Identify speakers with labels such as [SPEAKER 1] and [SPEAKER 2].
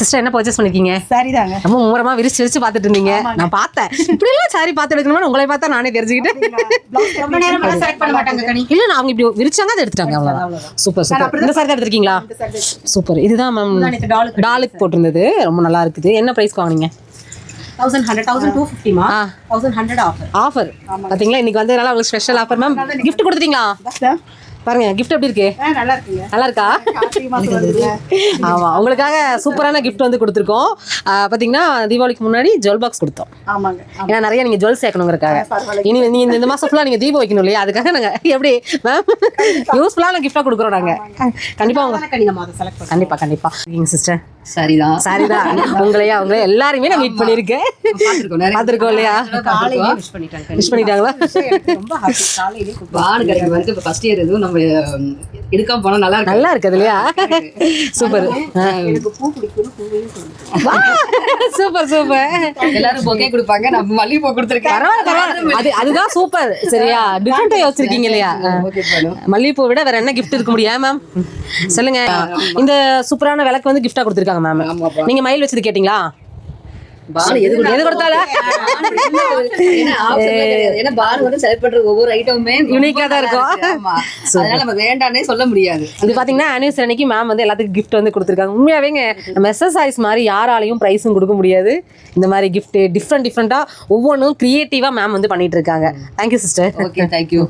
[SPEAKER 1] Sister என்ன purchase பண்ணிருக்கீங்க?
[SPEAKER 2] சரிதாங்க.
[SPEAKER 1] ரொம்ப மும்முரமா விரிச்சு விரிச்சு பார்த்துட்டு இருந்தீங்க. நான் பார்த்தேன். இப்படி எல்லாம் சாரி பார்த்து எடுக்கணும்னு உங்களை பார்த்தா நானே தெரிஞ்சுக்கிட்டேன். இல்ல நான் அவங்க இப்படி விரிச்சாங்க அதை எடுத்துட்டாங்க அவ்வளவுதான். சூப்பர் சூப்பர் இந்த சாரி தான் எடுத்திருக்கீங்களா சூப்பர் இதுதான் மேம்
[SPEAKER 3] டாலுக்கு
[SPEAKER 1] டாலுக்கு போட்டிருந்தது. ரொம்ப நல்லா இருக்குது. என்ன ப்ரைஸ்க்கு வாங்குனீங்க?
[SPEAKER 3] தௌசண்ட் ஹண்ட்ரட் தௌசண்ட் டூ ஃபிஃப்டிமா
[SPEAKER 1] ஆ.
[SPEAKER 3] தௌசண்ட் ஹண்ட்ரட் ஆஃபர்
[SPEAKER 1] ஆஃபர் பாத்தீங்களா? இன்னைக்கு வந்ததுனால உங்களுக்கு ஸ்பெஷல் ஆஃபர் மேம் gift கொடுத்துட்டீங்களா? பாருங்க gift எப்படி இருக்கு?
[SPEAKER 2] நல்லா இருக்குங்க.
[SPEAKER 1] நல்லா இருக்கா? ஆமா உங்களுக்காக சூப்பரான gift வந்து கொடுத்துருக்கோம். பாத்தீங்கன்னா தீபாவளிக்கு முன்னாடி ஜுவல் பாக்ஸ் கொடுத்தோம்.
[SPEAKER 2] ஆமாங்க
[SPEAKER 1] ஏன்னா நிறைய நீங்க ஜுவல் சேர்க்கணுங்கிறக்காக இனி நீங்க இந்த- இந்த மாசம் ஃபுல்லா நீங்க தீபம் வைக்கணும் இல்லையா? அதுக்காக நாங்க எப்படி மேம் யூஸ்ஃபுல்லான கிஃப்டா கொடுக்குறோம் நாங்க. கண்டிப்பா உங்க கண்டிப்பா கண்டிப்பா. சிஸ்டர்
[SPEAKER 4] சரிதான்
[SPEAKER 1] சரிதான் உங்களையா உங்களை எல்லாருமே நான் மீட் பண்ணிருக்கேன்
[SPEAKER 4] பார்த்திருக்கோம்.
[SPEAKER 1] இல்லையா?
[SPEAKER 3] காலையிலே விஷ் பண்ணிட்டாங்க. கனி.
[SPEAKER 1] விஷ் பண்ணிட்டாங்களா
[SPEAKER 4] பானு கடைக்கு வந்து இப்போ ஃபர்ஸ்ட் இயர் எதுவும் நம்ம எடுக்காம போனா நல்லா இருக்கு
[SPEAKER 1] நல்லா இருக்குது இல்லையா? சூப்பர். Super super.
[SPEAKER 4] எல்லாரும் பொக்கே கொடுப்பாங்க. நம்ம மல்லிகை பூ கொடுத்துருக்கேன்.
[SPEAKER 1] பரவாயில்ல பரவாயில்ல. அது அதுதான் சூப்பர். சரியா? டிஃப்ரெண்டா யோசிச்சிருக்கீங்க இல்லையா? மல்லிகைப்பூ விட வேற என்ன gift இருக்க முடியும் மேம் சொல்லுங்க. இந்த சூப்பரான விளக்கு வந்து gift-ஆ கொடுத்துருக்காங்க. மேம்
[SPEAKER 4] ஆமாப்பா.
[SPEAKER 1] நீங்க மயில் வச்சது கேட்டிங்களா
[SPEAKER 4] எது
[SPEAKER 1] கொடுத்தாலும் Unique-ஆ தான் இருக்கும்.
[SPEAKER 4] அதனால சொல்ல முடியாது
[SPEAKER 1] இது பாத்தீங்கன்னா ஆனிவர்சரி அன்னைக்கு மேம் வந்து எல்லாத்துக்கும் gift வந்து கொடுத்துருக்காங்க உண்மையாவேங்க எஸ்எஸ்ஐஸ் மாதிரி யாராலையும் ப்ரைஸும் கொடுக்க முடியாது இந்த மாதிரி gift டிஃப்ரெண்ட் டிஃப்ரெண்டா ஒவ்வொன்றும் கிரியேட்டிவா மேம் வந்து பண்ணிட்டு இருக்காங்க தேங்க்யூ சிஸ்டர்
[SPEAKER 4] ஓகே தேங்க்யூ